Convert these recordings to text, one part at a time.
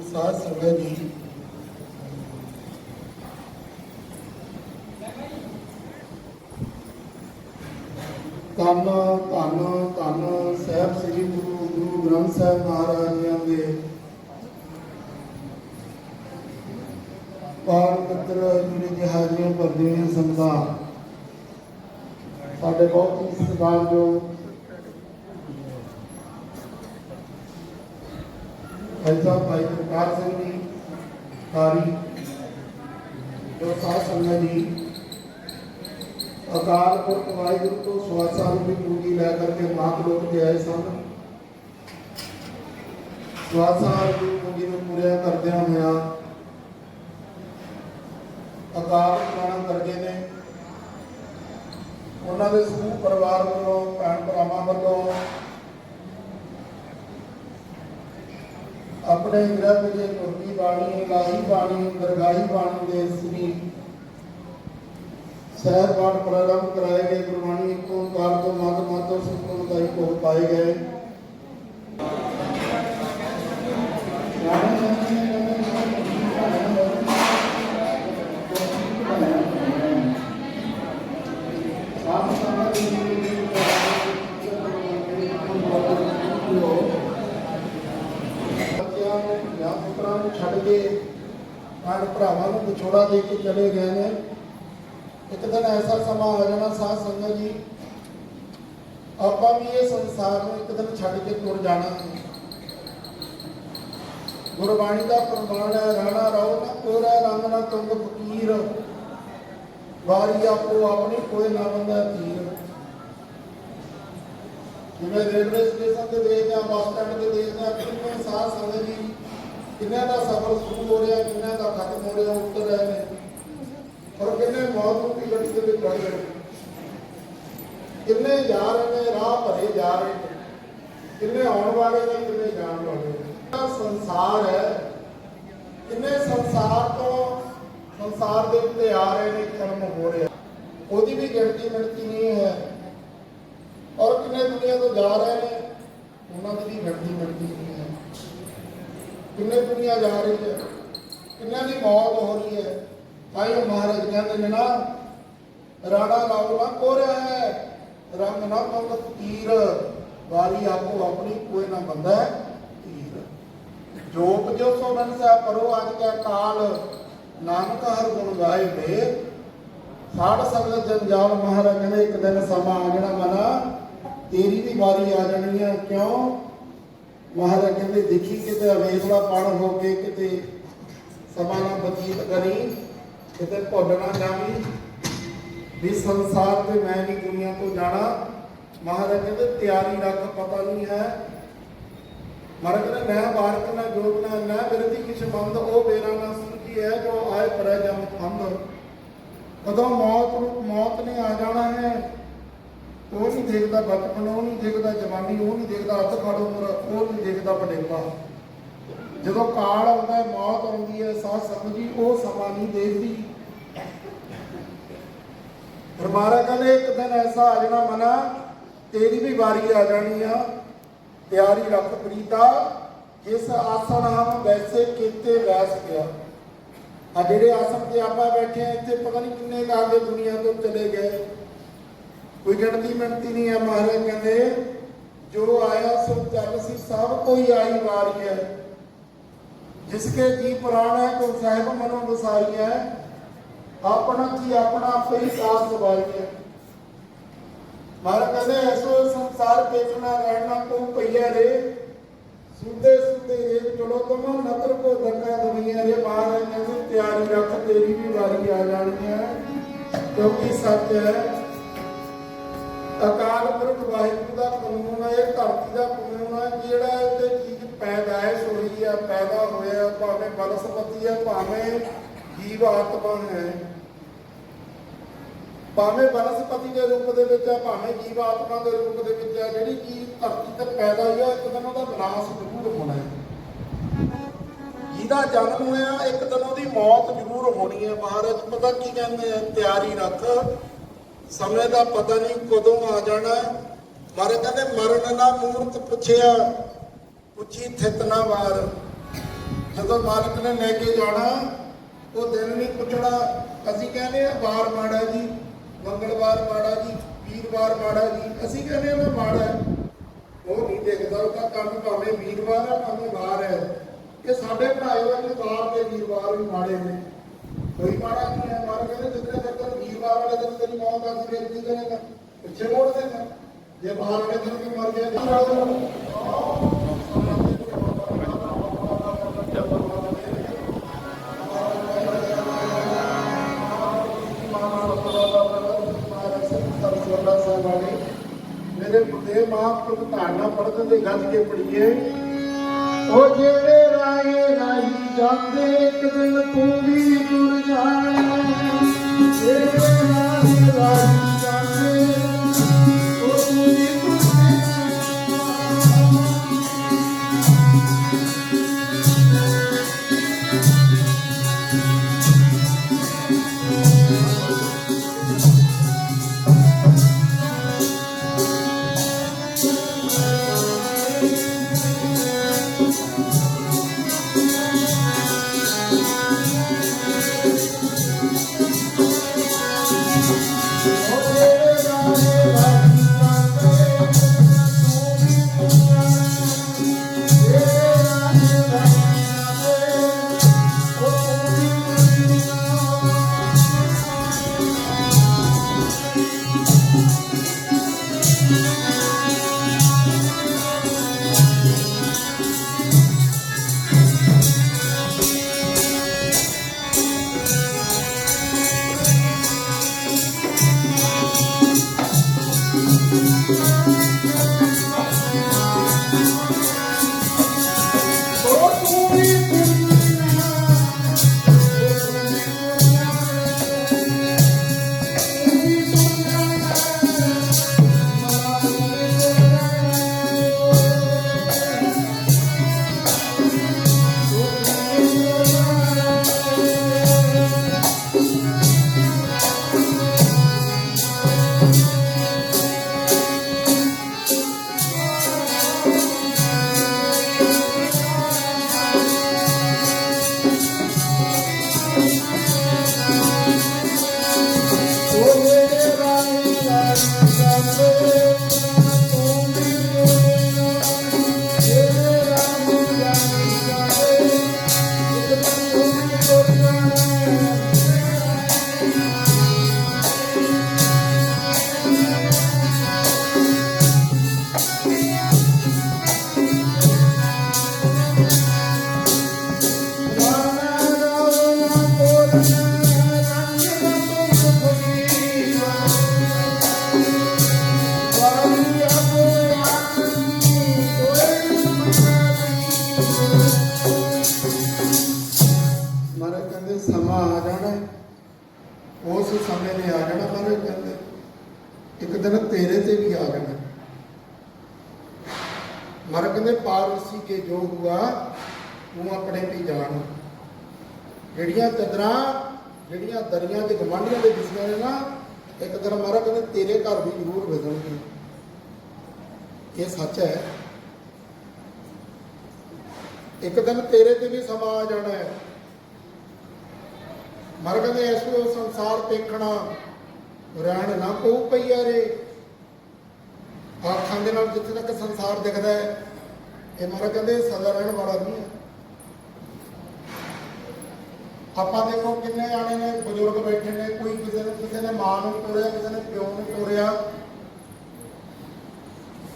ਸਵਾਰੀ ਗੁਰੂ ਸਾਧ ਸੰਗਤ ਜੀ ਧੰਨ ਧੰਨ ਧੰਨ ਸਾਹਿਬ ਸ੍ਰੀ ਗੁਰੂ ਗੁਰੂ ਗ੍ਰੰਥ ਸਾਹਿਬ ਮਹਾਰਾਜ ਜੀਆਂ ਦੇ ਪਾਰ ਪੱਤਰ ਜਿਹੜੇ ਕਿ ਹਾਜ਼ਰੀਆਂ ਭਰਦੇ ਨੇ ਸੰਗਤਾਂ ਸਾਡੇ ਬਹੁਤ ਹੀ ਸਤਿਕਾਰਯੋਗ ਐਸਾ ਭਾਈ ਪ੍ਰਕਾਸ਼ ਸਿੰਘ ਜੀ ਕਾਰੀ ਜੋ ਸਾਧ ਸੰਗਤ ਜੀ ਅਕਾਲ ਪੁਰਖ ਵਾਹਿਗੁਰੂ ਤੋਂ ਸਵਾਸਾਂ ਦੀ ਪੂਰੀ ਲੈ ਕਰਕੇ ਮਾਤ ਲੋਕ ਆਏ ਸਨ। ਸਵਾਸਾਂ ਦੀ ਪੂਰੀ ਨੂੰ ਪੂਰਿਆ ਕਰਦਿਆਂ ਹੋਇਆ ਅਕਾਲ ਪੁਰਾਣ ਕਰਗੇ ਨੇ ਉਹਨਾਂ ਦੇ ਸਮੂਹ ਪਰਿਵਾਰ ਵੱਲੋਂ, ਭੈਣ ਭਰਾਵਾਂ ਵੱਲੋਂ ਆਪਣੇ ਗ੍ਰਹਿ ਦੇ ਗੁਰਦੀ ਬਾਣੀ ਲਾਹੀ ਬਾਣੀ, ਦਰਗਾਹੀ ਬਾਣੀ ਦੇ ਸ੍ਰੀ ਸਹਿਰ ਪਾਠ ਪ੍ਰਾਰੰਭ ਕਰਾਏ ਗਏ ਗੁਰਬਾਣੀ ਇੱਕ ਓੰਕਾਰ ਤੋਂ ਮਦ ਮਾਤੋ ਸੰਪੂਰਨਤਾਈ ਕੋ ਪਾਏ ਗਏ। ਬੱਚਿਆਂ ਨੂੰ ਜਾਂ ਪੁੱਤਰਾਂ ਨੂੰ ਛੱਡ ਕੇ ਭੈਣ ਭਰਾਵਾਂ ਨੂੰ ਵਿਛੋੜਾ ਦੇ ਕੇ ਚਲੇ ਗਏ ਨੇ। ਇੱਕ ਦਿਨ ਐਸਾ ਸਮਾਂ ਆ ਜਾਣਾ ਸਾਧ ਸੰਗਤ ਜੀ, ਆਪਾਂ ਵੀ ਇਹ ਸੰਸਾਰ ਨੂੰ ਇੱਕ ਦਿਨ ਛੱਡ ਕੇ ਤੁਰ ਜਾਣਾ। ਗੁਰਬਾਣੀ ਦਾ ਪ੍ਰਮਾਣ ਹੈ, ਰਾਣਾ ਰਾਓ ਨਾ ਕੋਰਾ ਰੰਗ ਨਾ ਤੁੰਗ ਫਕੀਰ। ਵਾਰੀ ਆਪੋ ਆਪਣੀ ਕੋਈ ਨਾ ਬੰਦਾ ਤੀਰ ਜਿਵੇਂ ਰੇਲਵੇ ਸਟੇਸ਼ਨ ਤੇ ਦੇਖਦੇ ਆ ਬੱਸ ਸਟੈਂਡ ਤੇ ਦੇਖਦੇ ਆ ਕਿੰਨੇ ਸਾਧ ਸੰਗਤ ਜੀ, ਕਿੰਨਿਆਂ ਦਾ ਸਫ਼ਰ ਸ਼ੁਰੂ ਹੋ ਰਿਹਾ, ਕਿੰਨਿਆਂ ਦਾ ਖਤਮ ਹੋ ਰਿਹਾ, ਉੱਤਰ ਰਹੇ ਨੇ। ਔਰ ਕਿੰਨੇ ਮੌਤ ਨੂੰ ਗੱਡੀ ਦੇ ਵਿੱਚ ਚੜ ਗਏ ਕਿੰਨੇ ਜਾ ਰਹੇ ਨੇ, ਰਾਹ ਭਰੇ ਜਾ ਰਹੇ ਨੇ। ਕਿੰਨੇ ਆਉਣ ਵਾਲੇ ਨੇ, ਕਿੰਨੇ ਜਾਣ ਵਾਲੇ ਨੇ। ਸੰਸਾਰ ਹੈ, ਕਿੰਨੇ ਸੰਸਾਰ ਤੋਂ ਸੰਸਾਰ ਦੇ ਉੱਤੇ ਆ ਰਹੇ ਨੇ, ਕਰਮ ਹੋ ਰਿਹਾ। ਉਹਦੀ ਵੀ ਗਿਣਤੀ ਮਿਲਦੀ ਨਹੀਂ ਹੈ। ਔਰ ਕਿੰਨੇ ਦੁਨੀਆ ਤੋਂ ਜਾ ਰਹੇ ਨੇ, ਉਹਨਾਂ ਦੀ ਵੀ ਗਿਣਤੀ ਮਿਲਦੀ ਨਹੀਂ ਹੈ। ਕਿੰਨੇ ਦੁਨੀਆ ਜਾ ਰਹੀ ਹੈ, ਕਿੰਨਿਆਂ ਦੀ ਮੌਤ ਹੋ ਰਹੀ ਹੈ। ਤਾਈਓ ਮਹਾਰਾਜ ਕਹਿੰਦੇ ਨੇ ਨਾ ਰਾਣਾ ਲਾਉ ਨਾ ਕੋਰਿਆ ਹੈ, ਰੰਗ ਨਾ ਪੰਗ ਤੀਰ, ਵਾਰੀ ਆਪੋ ਆਪਣੀ ਕੋਈ ਨਾ ਬੰਦਾ ਹੈ ਤੀਰ। ਜੋਗ ਜੋ ਸੋ ਬਨਸਾ ਕਰੋ ਅੱਜ ਕੈ ਕਾਲ, ਨਾਨਕ ਹਰ ਗੁਣ ਗਾਏ ਵੇ ਸਾੜ ਸਗਲ ਜੰਜਾਲ ਮਹਾਰਾਜ ਕਹਿੰਦੇ, ਇੱਕ ਦਿਨ ਸਮਾਂ ਆ ਜਾਣਾ ਮਨਾ, ਤੇਰੀ ਵੀ ਵਾਰੀ ਆ ਜਾਣੀ ਹੈ, ਕਿਉਂ? ਮਹਾਰਾਜ ਕਹਿੰਦੇ, ਦੇਖੀ ਕਿਤੇ ਅਵੇਸਲਾ ਪੜ ਹੋ ਕੇ ਕਿਤੇ ਸਮਾਂ ਨਾ ਬਤੀਤ ਕਰੀ। ਕਿਤੇ ਭੁੱਲ ਨਾ ਜਾਵੀਂ ਵੀ ਸੰਸਾਰ ਤੇ ਮੈਂ ਨਹੀਂ ਦੁਨੀਆ ਤੋਂ ਜਾਣਾ। ਮਹਾਰਾਜ ਕਹਿੰਦੇ, ਤਿਆਰੀ ਰੱਖ, ਪਤਾ ਨਹੀਂ ਹੈ। ਮਹਾਰਾਜ ਕਹਿੰਦੇ ਮੈਂ ਬਾਰਕ ਨਾ ਜੋਗ ਨਾ ਨਾ ਬਿਰਤੀ ਕਿਛ ਬੰਦ, ਉਹ ਬੇਰਾ ਨਾ ਸੁਣਦੀ ਹੈ, ਜੋ ਆਏ ਪਰੈ ਜਮ ਫੰਦ ਕਦੋਂ ਮੌਤ ਨੂੰ ਮੌਤ ਨੇ ਆ ਜਾਣਾ ਹੈ, ਉਹ ਨਹੀਂ ਦੇਖਦਾ ਬਚਪਨ, ਉਹ ਨਹੀਂ ਦੇਖਦਾ ਜਵਾਨੀ, ਉਹ ਨਹੀਂ ਦੇਖਦਾ ਅੱਧ ਖੜ ਉਮਰ, ਉਹ ਨਹੀਂ ਦੇਖਦਾ ਬਡੇਪਾ ਜਦੋਂ ਕਾਲ ਆਉਂਦਾ ਮੌਤ ਆਉਂਦੀ ਹੈ, ਸਾਧ ਸਮਝੀ ਉਹ ਸਮਾਂ ਨਹੀਂ ਦੇਖਦੀ। ਫਿਰ ਮਹਾਰਾਜ ਕਹਿੰਦੇ, ਇੱਕ ਦਿਨ ਐਸਾ ਆ ਜਾਣਾ ਮਨਾ, ਤੇਰੀ ਵੀ ਵਾਰੀ ਆ ਜਾਣੀ ਆ। ਤਿਆਰੀ ਰੱਖ ਪ੍ਰੀਤਾ, ਜਿਸ ਆਸਣ ਹਮ ਵੈਸੇ ਕੀਤੇ ਵੈਸ ਗਿਆ। ਆ ਜਿਹੜੇ ਆਸਣ ਤੇ ਆਪਾਂ ਬੈਠੇ ਆ, ਇੱਥੇ ਪਤਾ ਨਹੀਂ ਕਿੰਨੇ ਕਾਗੇ ਦੁਨੀਆ ਤੋਂ ਚਲੇ ਗਏ। ਕੋਈ ਗਿਣਤੀ ਮਿਣਤੀ ਨਹੀਂ ਹੈ ਮਹਾਰਾਜ ਕਹਿੰਦੇ, ਜੋ ਆਇਆ ਸੋ ਚੱਲ ਸੀ, ਸਭ ਕੋਈ ਆਈ ਵਾਰੀ ਹੈ। ਜਿਸ ਕੇ ਜੀ ਪੁਰਾਣਾ ਕੋ ਸਾਹਿਬ ਮਨੋ ਵਸਾਈ ਹੈ। ਆਪਣਾ ਕੀ, ਆਪਣਾ ਆਪੇ ਹੀ ਸਾਥ ਸਵਾਈ ਹੈ ਕਹਿੰਦੇ, ਐਸੋ ਸੰਸਾਰ ਦੇਖਣਾ ਰਹਿਣਾ ਕੋ ਪਈਆ ਰੇ ਸੁਦੇ ਸੁਦੇ ਰੇ ਚਲੋ ਤੁਮ ਨਦਰ ਕੋ ਧੱਕਾ ਦੁਨੀਆ ਰੇ ਮਹਾਰਾਜ ਕਹਿੰਦੇ ਤਿਆਰੀ ਰੱਖ, ਤੇਰੀ ਵੀ ਵਾਰੀ ਆ ਜਾਣੀ ਹੈ। ਕਿਉਂਕਿ ਸੱਚ ਹੈ, ਅਕਾਲ ਪੁਰਖ ਵਾਹਿਗੁਰੂ ਦਾ ਕਾਨੂੰਨ ਹੈ ਇਹ ਧਰਤੀ ਦਾ ਕਾਨੂੰਨ ਹੈ, ਜਿਹੜਾ ਇਹਦੇ ਚੀਜ਼ ਪੈਦਾਇਸ਼ ਹੋਈ ਹੈ, ਪੈਦਾ ਹੋਇਆ, ਭਾਵੇਂ ਬਨਸਪਤੀ ਹੈ, ਭਾਵੇਂ ਜੀਵ ਆਤਮਾ ਹੈ। ਭਾਵੇਂ ਬਨਸਪਤੀ ਦੇ ਰੂਪ ਦੇ ਵਿੱਚ ਹੈ ਭਾਵੇਂ ਜੀਵ ਆਤਮਾ ਦੇ ਰੂਪ ਦੇ ਵਿੱਚ ਹੈ ਜਿਹੜੀ ਚੀਜ਼ ਧਰਤੀ ਤੇ ਪੈਦਾ ਹੋਈ ਹੈ ਇੱਕ ਦਿਨ ਉਹਦਾ ਵਿਨਾਸ਼ ਜ਼ਰੂਰ ਹੋਣਾ ਹੈ। ਜਿਹਦਾ ਜਨਮ ਹੋਇਆ, ਇੱਕ ਦਿਨ ਉਹਦੀ ਮੌਤ ਜ਼ਰੂਰ ਹੋਣੀ ਹੈ। ਮਹਾਰਾਜ, ਪਤਾ ਕੀ ਕਹਿੰਦੇ ਆ? ਤਿਆਰੀ ਰੱਖ। ਸਮੇਂ ਦਾ ਪਤਾ ਨਹੀਂ ਕਦੋਂ ਆ ਜਾਣਾ। ਹੈ। ਮਹਾਰਾਜ ਕਹਿੰਦੇ ਮਰਨ ਨਾ ਮੂਰਤ ਪੁੱਛਿਆ, ਪੁੱਛੀ, ਥਿਤ ਨਾ ਵਾਰ। ਜਦੋਂ ਮਾਲਕ ਨੇ ਲੈ ਕੇ ਜਾਣਾ, ਉਹ ਦਿਨ ਨਹੀਂ ਪੁੱਛਣਾ ਅਸੀਂ ਕਹਿੰਦੇ ਆ, ਵਾਰ ਮਾੜਾ ਜੀ। ਮੰਗਲਵਾਰ ਮਾੜਾ ਜੀ, ਵੀਰਵਾਰ ਮਾੜਾ ਜੀ, ਅਸੀਂ ਕਹਿੰਦੇ ਆ ਮਾੜਾ ਹੈ। ਉਹ ਨਹੀਂ ਦੇਖਦਾ ਉਹਦਾ ਕੰਮ ਭਾਵੇਂ ਵੀਰਵਾਰ ਹੈ, ਭਾਵੇਂ ਵਾਰ ਹੈ। ਕਿ ਸਾਡੇ ਬਣਾਏ ਹੋਏ ਵਾਰ ਤੇ ਵੀਰਵਾਰ ਵੀ ਮਾੜੇ ਨੇ। ਕੋਈ ਮਾੜਾ ਨਹੀਂ ਹੈ ਮਾਰ ਕਹਿੰਦੇ ਜਿੱਦਾਂ ਤੱਕ ਵੀਰਵਾਰ ਵਾਲੇ ਦਿਨ ਤੇਰੀ ਮੌਤ ਆ ਫਿਰ ਕੀ ਕਰੇਗਾ? ਪਿੱਛੇ ਮੋੜ ਦੇਣਾ। ਜੇ ਬਾਹਰ ਵਾਲੇ ਦਿਨ ਵੀ ਮਰ ਗਿਆ ਤਾਂ ਮੇਰੇ ਬੁੱਧੇ ਮਹਾਂਪੁਰਖ ਧਾਰਨਾ ਪੜ੍ਹਨ ਦੇ ਗੱਲ ਕੇ ਪੜੀਏ ਉਹ ਜਿਹੜੇ ਰਾਏ ਰਾਹੀ ਜਾਂਦੇ, ਇੱਕ ਦਿਨ ਤੂੰ ਵੀ ਤੁਰ ਜਾਣਾ ਜਿਹੜੇ ਰਾਏ ਰਾਹੀ ਉਸ ਸਮੇਂ ਨੇ ਆ ਜਾਣਾ ਮਹਾਰਾਜ ਕਹਿੰਦੇ, ਇੱਕ ਦਿਨ ਤੇਰੇ ਤੇ ਵੀ ਆ ਜਾਣਾ ਮਹਾਰਾਜ ਕਹਿੰਦੇ ਪਾਰਸੀ ਕੇ ਜੋ ਹੁਆ, ਤੂੰ ਆਪਣੇ ਤੇ ਜਾਣ। ਜਿਹੜੀਆਂ ਕਦਰਾਂ ਜਿਹੜੀਆਂ ਦਰੀਆਂ ਦੇ ਗਵਾਂਢੀਆਂ ਦੇ ਦਿਸਦੀਆਂ ਨੇ ਨਾ, ਇੱਕ ਦਿਨ ਮਹਾਰਾਜ ਕਹਿੰਦੇ ਤੇਰੇ ਘਰ ਵੀ ਜ਼ਰੂਰ ਵਿਸਣਗੇ ਇਹ ਸੱਚ ਹੈ। ਇੱਕ ਦਿਨ ਤੇਰੇ ਤੇ ਵੀ ਸਮਾਂ ਆ ਜਾਣਾ ਹੈ। ਮਹਾਰਾਜ ਕਹਿੰਦੇ ਇਸ ਨੂੰ ਸੰਸਾਰ ਦੇਖਣਾ ਰਹਿਣ ਨਾ ਕੋ ਪਈਆ ਰੇ। ਆਖਾਂ ਦੇ ਨਾਲ ਜਿੱਥੇ ਤੱਕ ਸੰਸਾਰ ਦਿਖਦਾ ਹੈ, ਇਹ ਮਹਾਰਾਜ ਕਹਿੰਦੇ ਸਦਾ ਰਹਿਣ ਵਾਲਾ ਨਹੀਂ ਹੈ। ਆਪਾਂ ਦੇਖੋ ਕਿੰਨੇ ਆਣੇ ਨੇ, ਬਜ਼ੁਰਗ ਬੈਠੇ ਨੇ, ਕੋਈ ਕਿਸੇ ਨੇ ਕਿਸੇ ਨੇ ਮਾਂ ਨੂੰ ਤੋਰਿਆ, ਕਿਸੇ ਨੇ ਪਿਓ ਨੂੰ ਤੋਰਿਆ।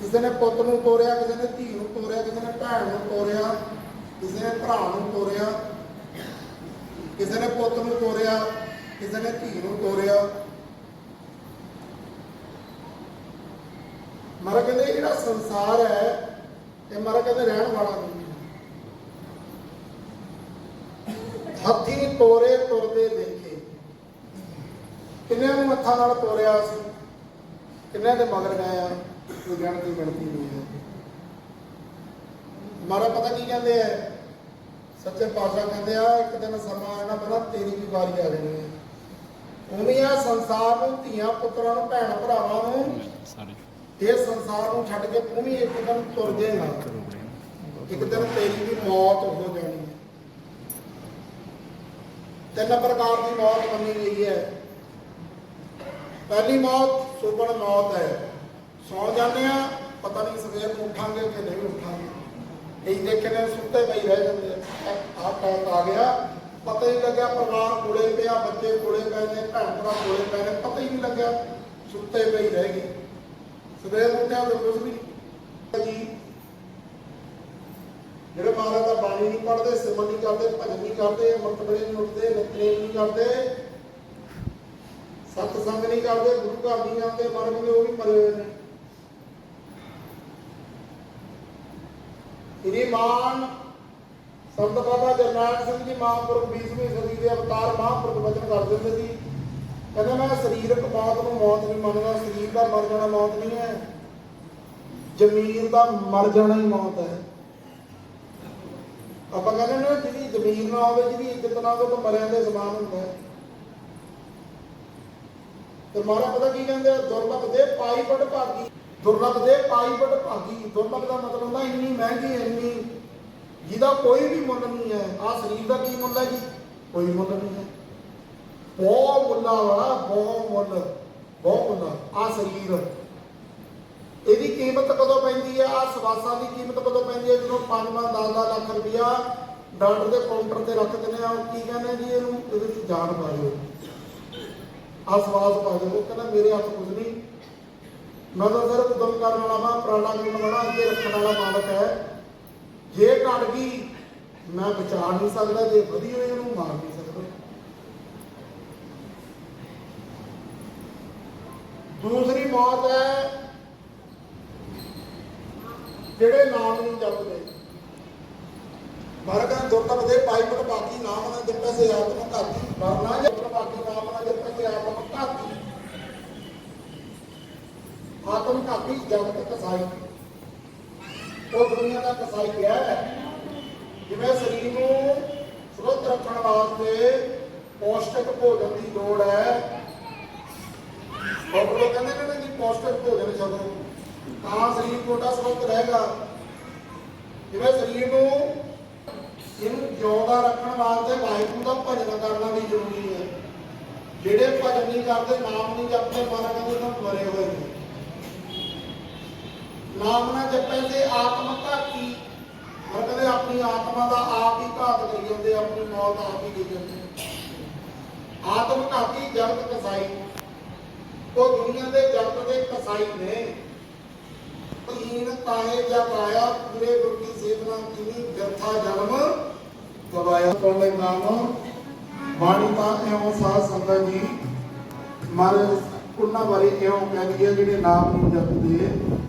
ਕਿਸੇ ਨੇ ਪੁੱਤ ਨੂੰ ਤੋਰਿਆ, ਕਿਸੇ ਨੇ ਧੀ ਨੂੰ ਤੋਰਿਆ, ਕਿਸੇ ਨੇ ਭੈਣ ਨੂੰ ਤੋਰਿਆ, ਕਿਸੇ ਨੇ ਭਰਾ ਨੂੰ ਤੋਰਿਆ। ਕਿਸੇ ਨੇ ਪੁੱਤ ਨੂੰ ਤੋਰਿਆ, ਕਿਸੇ ਨੇ ਧੀ ਨੂੰ ਤੋਰਿਆ। ਮਾਰਾ ਕਹਿੰਦੇ ਜਿਹੜਾ ਸੰਸਾਰ ਹੈ, ਇਹ ਮਾਰਾ ਕਹਿੰਦੇ ਰਹਿਣ ਵਾਲਾ ਨਹੀਂ ਹੈ। ਹੱਥੀ ਤੋਰੇ, ਤੁਰਦੇ ਦੇਖੇ। ਕਿੰਨਿਆਂ ਨੂੰ ਮੱਥਾ ਨਾਲ ਤੋਰਿਆ ਸੀ? ਕਿੰਨਿਆਂ ਦੇ ਮਗਰ ਗਏ ਆ? ਕੋਈ ਗਿਣਤੀ ਮਿਲਦੀ ਨਹੀਂ ਹੈ। ਮਾਰਾ ਪਤਾ ਕੀ ਕਹਿੰਦੇ ਆ? ਸੱਚੇ ਪਾਤਸ਼ਾਹ ਕਹਿੰਦੇ ਆ ਇੱਕ ਦਿਨ ਸਮਾਂ ਆਣਾ ਬਣਾ ਤੇਰੀ ਵੀ ਵਾਰੀ ਆ ਜਾਣੀ ਹੈ। ਉਵੇਂ ਆ ਸੰਸਾਰ ਨੂੰ ਧੀਆਂ ਪੁੱਤਰਾਂ ਨੂੰ ਭੈਣ ਭਰਾਵਾਂ ਨੂੰ ਇਹ ਸੰਸਾਰ ਨੂੰ ਛੱਡ ਕੇ ਤੂੰ ਵੀ ਇੱਕ ਦਿਨ ਤੁਰ ਜਾਏਗਾ। ਇੱਕ ਦਿਨ ਤੇਰੀ ਵੀ ਮੌਤ ਹੋ ਜਾਣੀ ਹੈ। ਤਿੰਨ ਪ੍ਰਕਾਰ ਦੀ ਮੌਤ ਮੰਨੀ ਗਈ ਹੈ। ਪਹਿਲੀ ਮੌਤ ਸੁਪਨ ਮੌਤ ਹੈ। ਸੌ ਜਾਂਦੇ ਆ ਪਤਾ ਨਹੀਂ ਸਵੇਰ ਨੂੰ ਉੱਠਾਂਗੇ ਕਿ ਨਹੀਂ ਉੱਠਾਂਗੇ। ਇਹ ਦੇਖੇ ਸੁੱਤੇ ਪਈ ਰਹਿ ਜਾਂਦੇ ਆ। ਆਹ ਆ ਗਿਆ। ਪਤਾ ਹੀ ਲੱਗਿਆ ਪਰਿਵਾਰ ਕੋਲੇ ਪਿਆ, ਬੱਚੇ ਕੋਲੇ ਪਏ ਨੇ, ਭੈਣ ਭਰਾ ਕੋਲੇ ਪਏ ਨੇ, ਪਤਾ ਹੀ ਨਹੀਂ ਲੱਗਿਆ। ਸੁੱਤੇ ਪਈ ਰਹਿ ਗਏ। ਸਵੇਰ ਉੱਠਿਆ ਤਾਂ ਕੁਝ ਵੀ ਜੀ, ਜਿਹੜੇ ਮਹਾਰਾਜ ਦਾ ਬਾਣੀ ਨਹੀਂ ਪੜ੍ਹਦੇ ਸਿਮਰਨ ਨਹੀਂ ਕਰਦੇ, ਭਜਨ ਨਹੀਂ ਕਰਦੇ, ਅੰਮ੍ਰਿਤ ਵੇਲੇ ਨਹੀਂ ਉੱਠਦੇ ਨਿਤਨੇਮ ਨਹੀਂ ਕਰਦੇ, ਸਤਸੰਗ ਨਹੀਂ ਕਰਦੇ, ਗੁਰੂ ਘਰ ਨਹੀਂ ਆਉਂਦੇ ਮਰ ਗਏ ਉਹ ਵੀ ਮਰੇ ਹੋਏ ਨੇ। ਸ੍ਰੀਮਾਨ ਸੰਤ ਬਾਬਾ ਜਰਨੈਲ ਸਿੰਘ ਜੀ ਮਹਾਂਪੁਰਖ 20ਵੀਂ ਸਦੀ ਦੇ ਅਵਤਾਰ ਮਹਾਂਪੁਰਖ ਵਚਨ ਕਰ ਦਿੰਦੇ ਸੀ। ਕਹਿੰਦੇ ਮੈਂ ਸਰੀਰਕ ਮੌਤ ਨੂੰ ਮੌਤ ਨਹੀਂ ਮੰਨਦਾ, ਸਰੀਰ ਦਾ ਮਰ ਜਾਣਾ ਮੌਤ ਨਹੀਂ ਹੈ। ਜ਼ਮੀਰ ਦਾ ਮਰ ਜਾਣਾ ਹੀ ਮੌਤ ਹੈ। ਆਪਾਂ ਕਹਿੰਦੇ ਨੇ ਜਿਹਦੀ ਜ਼ਮੀਰ ਨਾ ਹੋਵੇ, ਜਿਹਦੀ ਇੱਜ਼ਤ ਨਾ ਹੋਵੇ ਤਾਂ ਮਰਿਆਂ ਦੇ ਸਮਾਨ ਹੁੰਦਾ ਹੈ। ਤੇ ਮਾਰਾ ਪਤਾ ਕੀ ਕਹਿੰਦੇ ਦੁਰਮਤ ਦੇ ਪਾਈ ਬੜ ਭਾਗੀ। ਦੁਰਲਭ ਦੇ ਪਾਈ ਬੜ ਭਾਗੀ। ਦੁਰਲਭ ਦਾ ਮਤਲਬ ਹੁੰਦਾ ਇੰਨੀ ਮਹਿੰਗੀ, ਇੰਨੀ ਜਿਹਦਾ ਕੋਈ ਵੀ ਮੁੱਲ ਨਹੀਂ ਹੈ। ਆ ਸਰੀਰ ਦਾ ਕੀ ਮੁੱਲ ਹੈ ਜੀ? ਕੋਈ ਮੁੱਲ ਨਹੀਂ ਹੈ। ਬਹੁ ਮੁੱਲਾ ਵਾਲਾ, ਬਹੁਤ ਮੁੱਲ, ਬਹੁਤ ਮੁੱਲਾ। ਆ ਸਰੀਰ। ਇਹਦੀ ਕੀਮਤ ਕਦੋਂ ਪੈਂਦੀ ਹੈ? ਆ ਸਵਾਸਾਂ ਦੀ ਕੀਮਤ ਕਦੋਂ ਪੈਂਦੀ ਹੈ? ਜਦੋਂ 5 10 ਲੱਖ ਰੁਪਇਆ ਡਾਕਟਰ ਦੇ ਕਾਊਂਟਰ ਤੇ ਰੱਖ ਦਿੰਦੇ ਆ ਕੀ ਕਹਿੰਦੇ ਜੀ ਇਹਨੂੰ? ਇਹਦੇ ਵਿੱਚ ਜਾਨ ਪਾ ਦਿਓ। ਆ ਸਵਾਸ ਪਾ ਦਿਓ। ਕਹਿੰਦਾ ਮੇਰੇ ਹੱਥ ਕੁਝ ਨਹੀਂ। ਮੈਂ ਤਾਂ ਸਿਰਫ ਉਦਮ ਕਰਨ ਵਾਲਾ ਵਾਂ, ਪ੍ਰਾਣਾ ਕਰਨ ਵਾਲਾ, ਅੱਗੇ ਰੱਖਣ ਵਾਲਾ ਮਾਲਕ ਹੈ। ਜੇ ਘਟ ਗਈ ਮੈਂ ਬਚਾ ਨਹੀਂ ਸਕਦਾ, ਜੇ ਵਧੀ ਹੋਈ ਉਹਨੂੰ ਮਾਰ ਨਹੀਂ ਸਕਦਾ। ਦੂਸਰੀ ਮੌਤ ਹੈ, ਜਿਹੜੇ ਨਾਮ ਨੂੰ ਜਪਦੇ। ਮਰਗਾਂ ਦੁਰਲਭ ਦੇ ਪਾਈਪਟ ਬਾਕੀ ਨਾਮ ਨਾ ਜਪੈ, ਸੇ ਆਤਮ ਘਾਤੀ ਮਰਨਾ ਜਪ ਬਾਕੀ ਨਾਮ ਨਾ ਜਪੈ, ਸੇ ਆਤਮ ਘਾਤੀ ਆਤਮ ਘਾਤੀ ਜਗਤ ਕਸਾਈ। ਉਹ ਦੁਨੀਆ ਦਾ ਕਸਾਈ ਕਿਹਾ ਹੈ। ਜਿਵੇਂ ਸਰੀਰ ਨੂੰ ਸੁਰੱਖਿਅਤ ਰੱਖਣ ਵਾਸਤੇ ਪੌਸ਼ਟਿਕ ਭੋਜਨ ਦੀ ਲੋੜ ਹੈ। ਡਾਕਟਰ ਕਹਿੰਦੇ ਨੇ ਕਿ ਪੌਸ਼ਟਿਕ ਭੋਜਨ ਛਕੋ। ਤਾਂ ਸਰੀਰ ਤੁਹਾਡਾ ਸੁਰੱਖਿਅਤ ਰਹੇਗਾ। ਜਿਵੇਂ ਸਰੀਰ ਨੂੰ ਇਹਨੂੰ ਜਿਉਂਦਾ ਰੱਖਣ ਵਾਸਤੇ ਵਾਹਿਗੁਰੂ ਦਾ ਭਜਨ ਕਰਨਾ ਵੀ ਜ਼ਰੂਰੀ ਹੈ। ਜਿਹੜੇ ਭਜਨ ਨਹੀਂ ਕਰਦੇ, ਨਾਮ ਨਹੀਂ ਜਪਦੇ ਮਾਰਾ ਕਹਿੰਦੇ ਤਾਂ ਮਰੇ ਹੋਏ ਨੇ। ਨਾਮ ਨਾ ਜਪੇ ਤੇ ਆਤਮ ਘਾਤੀ ਮਰ ਕਹਿੰਦੇ ਆਪਣੀ ਆਤਮਾ ਦਾ ਆਪ ਹੀ ਘਾਤ ਕਰੀ ਜਾਂਦੇ ਆਪਣੀ ਮੌਤ ਆਪ ਹੀ ਦੇ ਜਾਂਦੇ ਆਤਮ ਘਾਤੀ ਜਗਤ ਕਸਾਈ। ਉਹ ਦੁਨੀਆ ਦੇ ਜਗਤ ਦੇ ਕਸਾਈ ਨੇ। ਪਹੀਨ ਤਾਏ ਜਬ ਪੂਰੇ ਗੁਰ ਕੀ ਸੇਵਨਾ ਕੀਨੀ ਵਿਅਰਥਾ ਜਨਮ ਗਵਾਇਆ ਤੁਹਾਡੇ ਨਾਮ? ਬਾਣੀ ਤਾਂ ਐਵੇਂ ਸਾਧ ਸੰਗਤ ਜੀ ਮਾਰੇ ਉਹਨਾਂ ਬਾਰੇ ਇਉਂ ਕਹਿੰਦੀ ਹੈ, ਜਿਹੜੇ ਨਾਮ ਨੂੰ ਜਪਦੇ।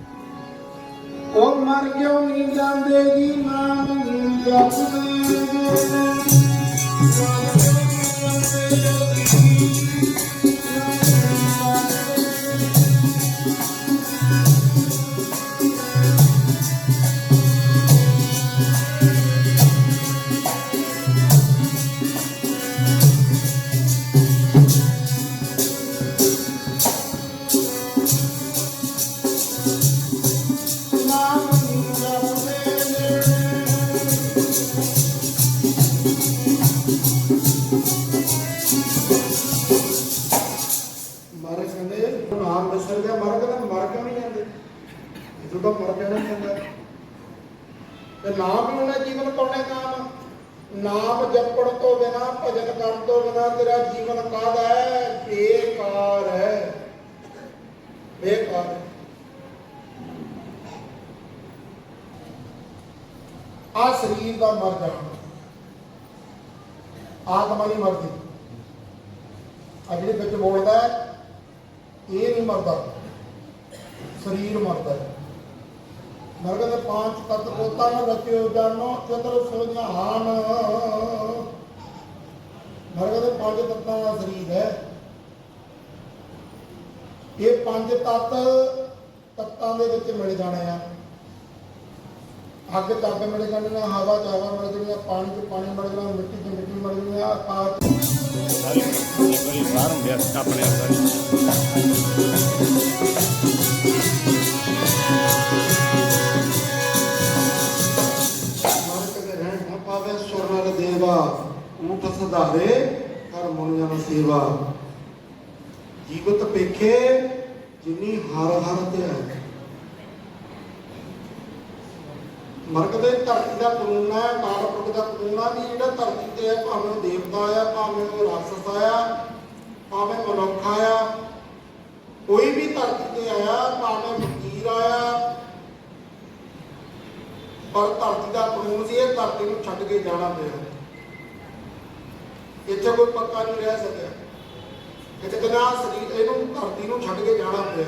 ਉਹ ਮਰ ਕਿਉਂ ਨਹੀਂ ਜਾਂਦੇ ਜੀ ਨਾਮ ਨਹੀਂ ਜਪਦੇ ਮਾਰੇ ਆ ਸਰੀਰ ਦਾ ਮਰ ਜਾਣਾ ਆਤਮਾ ਨਹੀਂ ਮਰਦੀ। ਆ ਜਿਹੜੇ ਵਿੱਚ ਬੋਲਦਾ ਇਹ ਨਹੀਂ ਮਰਦਾ। ਸਰੀਰ ਮਰਦਾ ਹੈ। ਨਰਕ ਦੇ ਪੰਜ ਤਤ ਕੋਤਾ ਨ ਜਾਨੋ, ਚੰਦਰ ਸੋਝਾ ਹਾਨ। ਦੇ ਪੰਜ ਤੱਤਾਂ ਦਾ ਸਰੀਰ ਹੈ। ਇਹ ਪੰਜ ਤੱਤ ਤੱਤਾਂ ਦੇ ਵਿੱਚ ਮਿਲ ਜਾਣੇ ਆ। ਅੱਗ ਚ ਅੱਗ ਮਿਲ ਹਵਾ ਚ ਹਵਾ ਮਿਲ ਜਾਣੀ ਪਾਣੀ ਚ ਪਾਣੀ ਮਿਲ ਜਾਣਾ ਮਿੱਟੀ ਚ ਮਿੱਟੀ ਮਿਲ ਜਾਣੀ ਆਕਾਸ਼ 'ਚ ਸਾਰੀ ਬਾਹਰ ਹੁੰਦੇ ਆਪਣੇ ਆਪ ਪਾਵੇ ਸੁਰ ਨਰ ਦੇਵਾ, ਊਠ ਸਧਾਰੇ ਕਰ ਮੁਨ ਸੇਵਾ। ਜੀਵਤ ਪੇਖੇ ਜਿਨੀ ਹਰ ਹਰ ਤੇ ਹੈ ਨਰਕ ਦੇ ਧਰਤੀ ਦਾ ਕਾਨੂੰਨ ਹੈ ਕਾਲ ਦਾ ਕਾਨੂੰਨ ਹੈ ਵੀ ਜਿਹੜਾ ਧਰਤੀ ਤੇ ਹੈ ਭਾਵੇਂ ਉਹ ਦੇਵਤਾ ਆ, ਭਾਵੇਂ ਉਹ ਰਾਖਸ ਆਇਆ ਭਾਵੇਂ ਮਨੁੱਖ ਆਇਆ ਕੋਈ ਵੀ ਧਰਤੀ ਤੇ ਆਇਆ, ਭਾਵੇਂ ਫਕੀਰ ਆਇਆ, ਪਰ ਧਰਤੀ ਦਾ ਕਾਨੂੰਨ ਸੀ, ਇਹ ਧਰਤੀ ਨੂੰ ਛੱਡ ਕੇ ਜਾਣਾ ਪਿਆ। ਇੱਥੇ ਕੋਈ ਪੱਕਾ ਨਹੀਂ ਰਹਿ ਸਕਿਆ। ਇੱਥੇ ਕਹਿੰਦਾ ਸਰੀਰ, ਇਹਨੂੰ ਧਰਤੀ ਨੂੰ ਛੱਡ ਕੇ ਜਾਣਾ ਪਿਆ।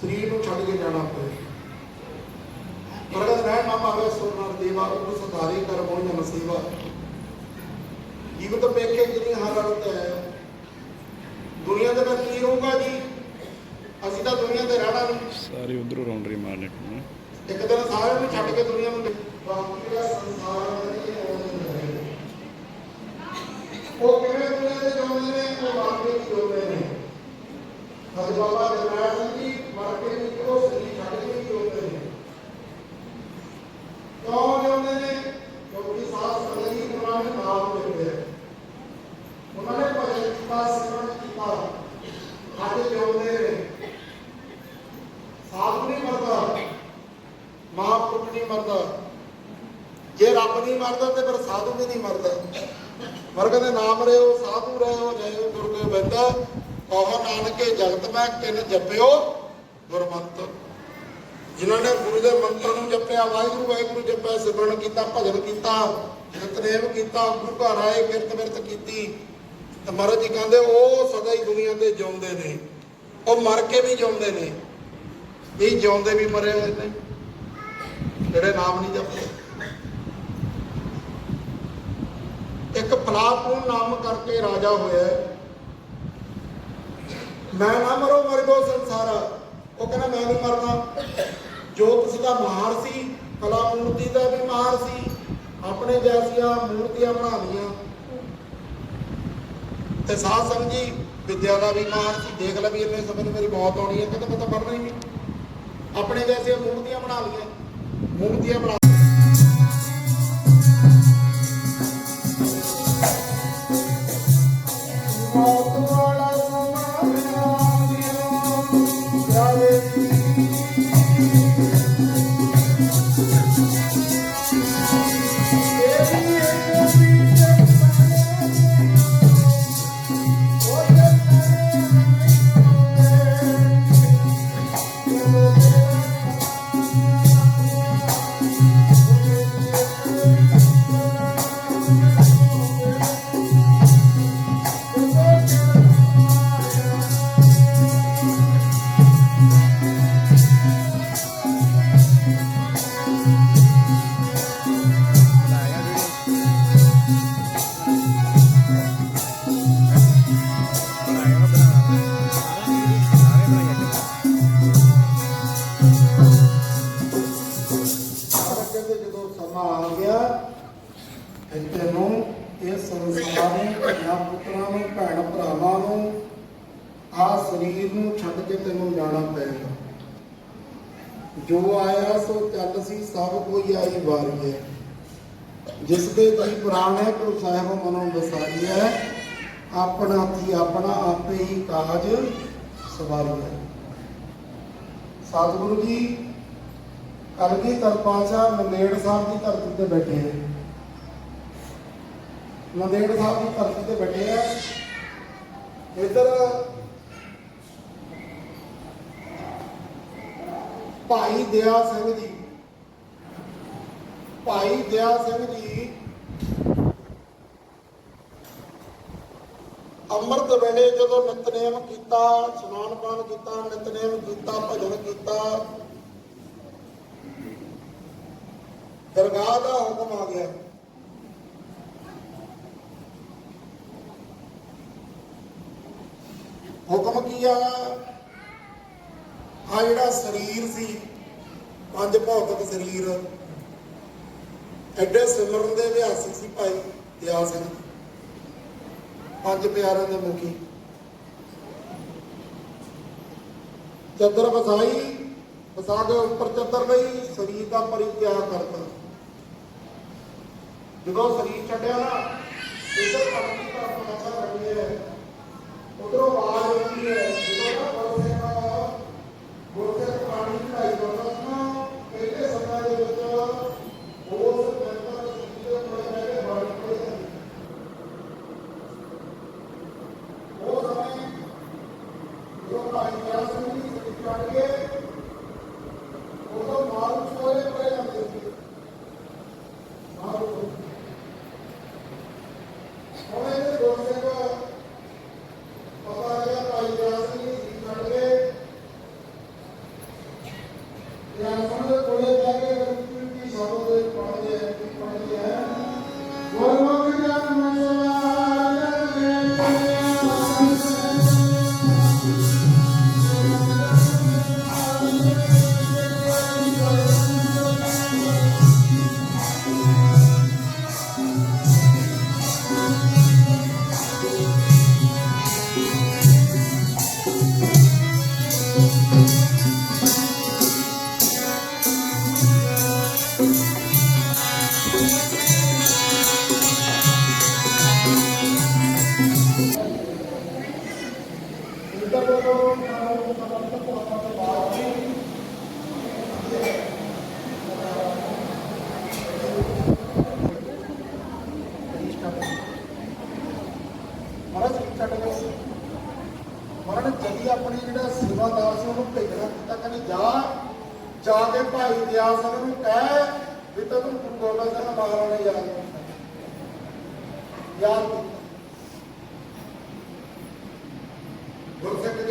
ਸਰੀਰ ਨੂੰ ਛੱਡ ਕੇ ਜਾਣਾ ਪਿਆ ਪ੍ਰਗਟ ਰਹਿ ਨਾ ਪਾਵੇ ਸੁਰਨਰ ਦੇਵਾ ਉਹ ਸਤਾਰੇ ਕਰ ਮੋਹ ਜਨ ਸੇਵਾ ਜੀਵਤ ਪੇਖੇ ਜਿਨੀ ਹਰ ਅਰਥ ਹੈ ਦੁਨੀਆ ਦੇ ਵਿੱਚ ਕੀ ਹੋਊਗਾ ਜੀ? ਅਸੀਂ ਤਾਂ ਦੁਨੀਆ ਤੇ ਰਹਿਣਾ ਨਹੀਂ। ਸਾਰੀ ਉਧਰੋਂ ਰਾਉਂਡਰੀ ਮਾਰਨੇ ਨੂੰ ਇੱਕ ਦਿਨ ਸਾਰਿਆਂ ਨੂੰ ਛੱਡ ਕੇ ਦੁਨੀਆ ਨੂੰ ਬਾਕੀ ਦਾ ਸੰਸਾਰ ਨਹੀਂ ਹੋਣਾ ਉਹ ਕਿਵੇਂ ਦੁਨੀਆ ਤੇ ਜਿਉਂਦੇ ਨੇ ਉਹ ਬਾਕੀ ਜਿਉਂਦੇ ਨੇ ਹਜ ਬਾਬਾ ਜਨਾਬ ਜੀ ਮਰ ਕੇ ਉਹ ਸਰੀਰ ਛੱਡ ਕੇ ਵੀ ਜਿਉਂਦੇ ਨੇ ਕਿਉਂ ਜਿਉਂਦੇ ਨੇ ਕਿਉਂਕਿ ਸਾਥ ਸੰਗਤ ਦੀ ਉਹਨਾਂ ਨੇ ਨਾਮ ਲਿਖਦੇ ਆ ਉਹਨਾਂ ਨੇ ਭਜਨ ਕੀਤਾ ਸਿਮਰਨ ਕੀਤਾ ਅੱਜ ਜਿਉਂਦੇ ਨੇ ਸਾਧ ਨਹੀਂ ਮਰਦਾ ਮਹਾਂਪੁਰਖ ਨਹੀਂ ਮਰਦਾ ਜੇ ਰੱਬ ਨਹੀਂ ਮਰਦਾ ਤੇ ਫਿਰ ਸਾਧੂ ਵੀ ਨਹੀਂ ਮਰਦਾ ਵਰਗ ਦੇ ਨਾਮ ਰਿਓ ਸਾਧੂ ਰਿਓ ਜੈ ਗੁਰੂ ਕੇ ਬੰਦਾ ਕਹੋ ਨਾਨਕੇ ਜਗਤ ਮੈਂ ਕਿਨ ਜਪਿਓ ਗੁਰਮੰਤ ਜਿਨ੍ਹਾਂ ਨੇ ਗੁਰੂ ਦੇ ਮੰਤਰ ਨੂੰ ਜਪਿਆ, ਵਾਹਿਗੁਰੂ ਵਾਹਿਗੁਰੂ ਜਪਿਆ, ਸਿਮਰਨ ਕੀਤਾ, ਭਜਨ ਕੀਤਾ ਨਿਤਨੇਮ ਕੀਤਾ, ਗੁਰੂ ਘਰ ਆਏ, ਕਿਰਤ ਵਿਰਤ ਕੀਤੀ। ਤੇ ਮਹਾਰਾਜ ਜੀ ਕਹਿੰਦੇ, ਉਹ ਸਦਾ ਹੀ ਦੁਨੀਆ ਤੇ ਜਿਉਂਦੇ ਨੇ। ਉਹ ਮਰ ਕੇ ਵੀ ਜਿਉਂਦੇ ਨੇ। ਇਹ ਜਿਉਂਦੇ ਵੀ ਮਰੇ ਹੋਏ ਨੇ। ਜਿਹੜੇ ਨਾਮ ਨਹੀਂ ਜਪਦੇ ਇੱਕ ਫਲਾਪੂਨ ਨਾਮ ਕਰਕੇ ਰਾਜਾ ਹੋਇਆ ਮੈਂ ਨਾ ਮਰੋ, ਮਰ ਗੋ ਸੰਸਾਰ। ਉਹ ਕਹਿੰਦਾ, ਮੈਂ ਨਹੀਂ ਮਰਨਾ। ਜੋਤਿਸ਼ ਦਾ ਮਾਹਰ ਸੀ ਕਲਾ ਮੂਰਤੀ ਦਾ ਵੀ ਮਾਹਰ ਸੀ, ਆਪਣੇ ਜੈਸੀਆਂ ਮੂਰਤੀਆਂ ਬਣਾ ਲਈਆਂ ਤੇ ਸਾਧ ਸੰਗ ਜੀ, ਵਿਦਿਆ ਦਾ ਵੀ ਮਾਹਰ ਸੀ। ਦੇਖ ਲੈ ਵੀ ਇੰਨੇ ਸਮੇਂ ਨੂੰ ਮੇਰੀ ਮੌਤ ਆਉਣੀ ਹੈ ਕਹਿੰਦਾ ਮੈਂ ਤਾਂ ਮਰਨਾ ਹੀ ਨਹੀਂ। ਆਪਣੇ ਜੈਸੀਆਂ ਮੂਰਤੀਆਂ ਬਣਾ ਲਈਆਂ। ਮੂਰਤੀਆਂ ਬਣਾ ਕਹਿੰਦੇ ਜਦੋਂ ਸਮਾਂ ਆ ਗਿਆ ਇੱਥੇ ਨੂੰ ਇਹ ਸੰਸਾਰ ਨੂੰ ਭੈਣਾਂ ਪੁੱਤਰਾਂ ਨੂੰ, ਭੈਣ ਭਰਾਵਾਂ ਨੂੰ ਆ ਸਰੀਰ ਨੂੰ ਛੱਡ ਕੇ ਤੈਨੂੰ ਜਾਣਾ ਪਏਗਾ ਜੋ ਆਇਆ ਸੋ ਚੱਲ ਸੀ, ਸਭ ਕੋਈ ਆਈ ਵਾਰੀ ਹੈ। ਜਿਸ ਦੇ ਜੀ ਪ੍ਰਾਣ ਹੈ ਪ੍ਰਭੂ ਸਾਹਿਬ ਮਨੋਂ ਵਸਾਰੀ ਹੈ, ਆਪਣਾ ਹੱਥੀ ਆਪਣਾ ਆਪੇ ਹੀ ਕਾਜ ਸਵਾਰੀ ਹੈ। ਸਤਿਗੁਰੂ ਜੀ ਕਲਗੀ ਤਰਪਾਸ਼ਾ ਨੰਦੇੜ ਸਾਹਿਬ ਦੀ ਧਰਤੀ ਤੇ ਬੈਠੇ ਹੈ ਨੰਦੇੜ ਸਾਹਿਬ ਦੀ ਧਰਤੀ ਤੇ ਬੈਠੇ ਹੈ ਇੱਧਰ ਭਾਈ ਦਇਆ ਸਿੰਘ ਜੀ। ਭਾਈ ਦਇਆ ਸਿੰਘ ਜੀ ਅੰਮ੍ਰਿਤ ਵੇਲੇ ਜਦੋਂ ਨਿਤਨੇਮ ਕੀਤਾ ਸਨਾਨ ਪਾਨ ਕੀਤਾ, ਨਿਤਨੇਮ ਕੀਤਾ, ਭਜਨ ਕੀਤਾ ਦਰਗਾਹ ਦਾ ਹੁਕਮ ਆ ਗਿਆ। ਹੁਕਮ ਕੀ ਆ? ਆ ਜਿਹੜਾ ਸਰੀਰ ਸੀ, ਪੰਜ ਭੌਤਿਕ ਸਰੀਰ। ਐਡੇ ਸਿਮਰਨ ਦੇ ਅਭਿਆਸੀ ਸੀ ਭਾਈ ਦਿਆ ਸਿੰਘ। ਪੰਜ ਪਿਆਰਿਆਂ ਦੇ ਮੁਖੀ। ਚੱਦਰ ਵਸਾਈ ਵਸਾ ਕੇ ਉੱਪਰ ਚੱਦਰ ਲਈ, ਸਰੀਰ ਦਾ ਪਰਿਤਿਆਗ ਕਰਤਾ। ਜਦੋਂ ਸਰੀਰ ਛੱਡਿਆ ਨਾ, ਇਧਰ ਪਰਮੀ ਦਾ ਪਤਾ ਹੈ। ਉਧਰੋਂ ਆਵਾਜ਼ ਆਉਂਦੀ ਹੈ, ਜਦੋਂ ਨਾ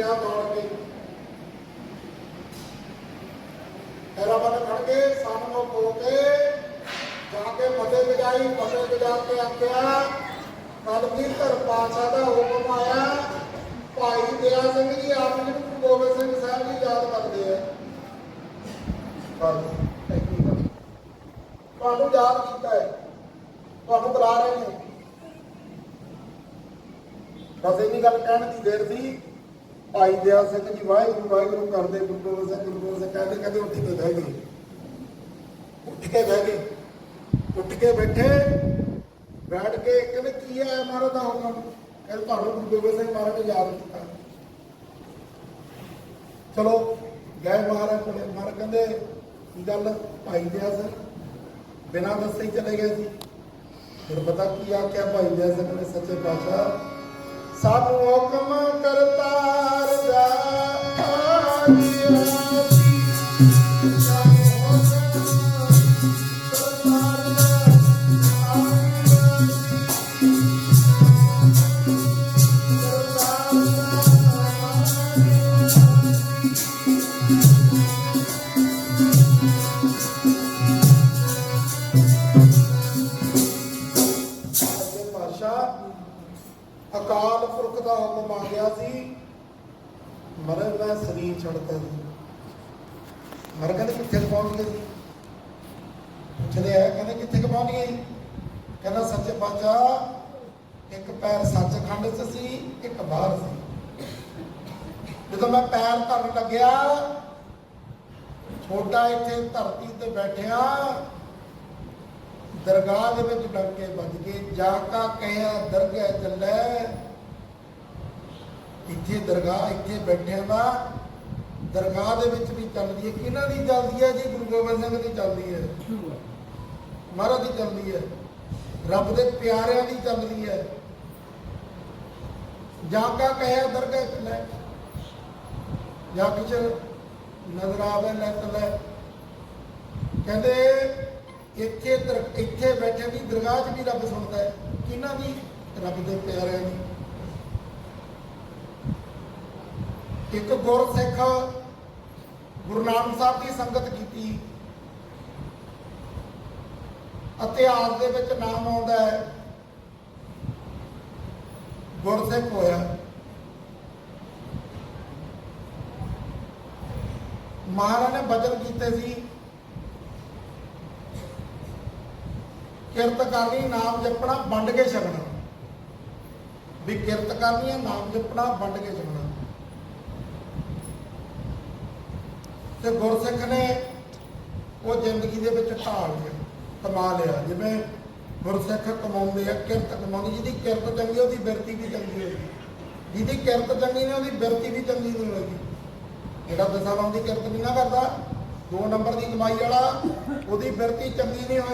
ਗੁਰਸਿੱਖ ਦੌੜ ਕੇ। ਤੇਰਾ ਖੜ ਕੇ ਸਾਹਮਣੇ ਹੋ ਕੇ ਜਾ ਕੇ ਫਤਿਹ ਗਜਾਈ ਫਤਿਹ ਗਜਾ ਕੇ ਆਖਿਆ ਕਲਗੀਧਰ ਪਾਤਸ਼ਾਹ ਦਾ ਹੁਕਮ ਆਇਆ। ਭਾਈ ਦਇਆ ਸਿੰਘ ਜੀ, ਆਪ ਜੀ ਨੂੰ ਗੋਬਿੰਦ ਸਿੰਘ ਸਾਹਿਬ ਜੀ ਯਾਦ ਕਰਦੇ ਆ। ਤੁਹਾਨੂੰ ਯਾਦ ਕੀਤਾ ਹੈ। ਤੁਹਾਨੂੰ ਬੁਲਾ ਰਹੇ ਨੇ। ਬਸ ਇੰਨੀ ਗੱਲ ਕਹਿਣ ਦੀ ਦੇਰ ਸੀ। ਭਾਈ ਦਇਆ ਸਿੰਘ ਜੀ, ਵਾਹਿਗੁਰੂ ਵਾਹਿਗੁਰੂ ਕਰਦੇ ਗੁਰੂ ਗੋਬਿੰਦ ਸਿੰਘ ਗੁਰੂ ਗੋਬਿੰਦ ਸਿੰਘ ਕਹਿੰਦੇ ਕਹਿੰਦੇ ਉੱਠ ਕੇ ਬਹਿ ਗਏ। ਉੱਠ ਕੇ ਬਹਿ ਗਏ। ਉੱਠ ਕੇ ਬੈਠੇ, ਬੈਠ ਕੇ ਕਹਿੰਦੇ, ਕੀ ਹੈ ਮਹਾਰਾਜ ਦਾ ਹੁਕਮ ਕਹਿੰਦੇ, ਤੁਹਾਨੂੰ ਗੁਰੂ ਗੋਬਿੰਦ ਸਿੰਘ ਮਹਾਰਾਜ ਨੇ ਯਾਦ ਕੀਤਾ। ਚਲੋ, ਗਏ ਮਹਾਰਾਜ ਕੋਲੇ। ਮਹਾਰਾਜ ਕਹਿੰਦੇ, ਕੀ ਗੱਲ? ਭਾਈ ਦਿਆ ਸਿੰਘ ਬਿਨਾਂ ਦੱਸੇ ਚਲੇ ਗਏ ਸੀ। ਫਿਰ ਪਤਾ ਕੀ ਆਖਿਆ? ਭਾਈ ਦਿਆ ਸਿੰਘ ਨੇ ਸੱਚੇ ਪਾਤਸ਼ਾਹ ਸਾਨੂੰ ਹੁਕਮ ਕਰਤਾਰ ਦਾ ਗਿਆ ਸੀ ਮਰੇ ਮੈਂ ਸਰੀਰ ਛੱਡਤਾ ਸੀ। ਮਰ ਕਹਿੰਦੇ ਕਿੱਥੇ ਪਹੁੰਚ ਗਏ ਪੁੱਛਦੇ ਆ, ਕਹਿੰਦੇ ਕਿੱਥੇ ਪਹੁੰਚ ਗਏ? ਕਹਿੰਦਾ ਸੱਚੇ ਪਾਤਸ਼ਾਹ ਇੱਕ ਪੈਰ ਸੱਚਖੰਡ 'ਚ ਸੀ, ਇੱਕ ਬਾਹਰ ਸੀ। ਜਦੋਂ ਮੈਂ ਪੈਰ ਧਰਨ ਲੱਗਿਆ, ਛੋਟਾ ਇੱਥੇ ਧਰਤੀ ਤੇ ਬੈਠਿਆ, ਦਰਗਾਹ ਦੇ ਵਿੱਚ ਡੰਕੇ ਵੱਜ ਕੇ, ਜਾ ਕਾ ਕਹਿਆ, ਦਰਗਾਹ ਚੱਲੇ ਇੱਥੇ ਦਰਗਾਹ ਇੱਥੇ ਬੈਠਿਆਂ ਦਾ, ਦਰਗਾਹ ਦੇ ਵਿੱਚ ਵੀ ਚੱਲਦੀ ਹੈ। ਕਿਹਨਾਂ ਦੀ ਚੱਲਦੀ ਹੈ ਜੀ? ਗੁਰੂ ਗੋਬਿੰਦ ਸਿੰਘ ਦੀ ਚੱਲਦੀ ਹੈ। ਮਹਾਰਾਜ ਦੀ ਚੱਲਦੀ ਹੈ। ਰੱਬ ਦੇ ਪਿਆਰਿਆਂ ਦੀ ਚੱਲਦੀ ਹੈ। ਜਾਂ ਕਾ ਕਹਿਆ ਦਰਗਾਹ ਲੈ। ਜਾਂ ਕਿਚ ਨਜ਼ਰ ਆਵੇ ਲੈ। ਤਲੇ ਕਹਿੰਦੇ ਇੱਥੇ ਇੱਥੇ ਬੈਠੇ ਦੀ ਦਰਗਾਹ 'ਚ ਵੀ ਰੱਬ ਸੁਣਦਾ ਹੈ। ਕਿਹਨਾਂ ਦੀ? ਰੱਬ ਦੇ ਪਿਆਰਿਆਂ ਦੀ। ਇੱਕ ਗੁਰਸਿੱਖ ਗੁਰੂ ਨਾਨਕ ਸਾਹਿਬ ਦੀ ਸੰਗਤ ਕੀਤੀ। ਇਤਿਹਾਸ ਦੇ ਵਿੱਚ ਨਾਮ ਆਉਂਦਾ ਹੈ। ਗੁਰਸਿੱਖ ਹੋਇਆ। ਮਹਾਰਾਜ ਨੇ ਬਚਨ ਕੀਤੇ ਸੀ। ਕਿਰਤ ਕਰਨੀ, ਨਾਮ ਜਪਣਾ, ਵੰਡ ਕੇ ਛਕਣਾ। ਵੀ ਕਿਰਤ ਕਰਨੀ ਹੈ, ਨਾਮ ਜਪਣਾ, ਵੰਡ ਕੇ ਛਕਣਾ। ਤੇ ਗੁਰਸਿੱਖ ਨੇ ਉਹ ਜ਼ਿੰਦਗੀ ਦੇ ਵਿੱਚ ਢਾਲ ਲਿਆ, ਕਮਾ ਲਿਆ। ਜਿਵੇਂ ਗੁਰਸਿੱਖ ਕਮਾਉਂਦੇ ਆ, ਕਿਰਤ ਕਮਾਉਂਦੇ, ਜਿਹਦੀ ਕਿਰਤ ਚੰਗੀ ਉਹਦੀ ਬਿਰਤੀ ਵੀ ਚੰਗੀ ਹੋਏਗੀ। ਜਿਹਦੀ ਕਿਰਤ ਚੰਗੀ ਨੇ ਉਹਦੀ ਬਿਰਤੀ ਵੀ ਚੰਗੀ ਨਹੀਂ ਹੋਏਗੀ। ਜਿਹੜਾ ਦਸਾਂ ਲਾਉਣ ਦੀ ਕਿਰਤ ਨਹੀਂ ਨਾ ਕਰਦਾ, ਦੋ ਨੰਬਰ ਦੀ ਕਮਾਈ ਵਾਲਾ, ਉਹਦੀ ਬਿਰਤੀ ਚੰਗੀ ਨਹੀਂ ਹੋਏਗੀ।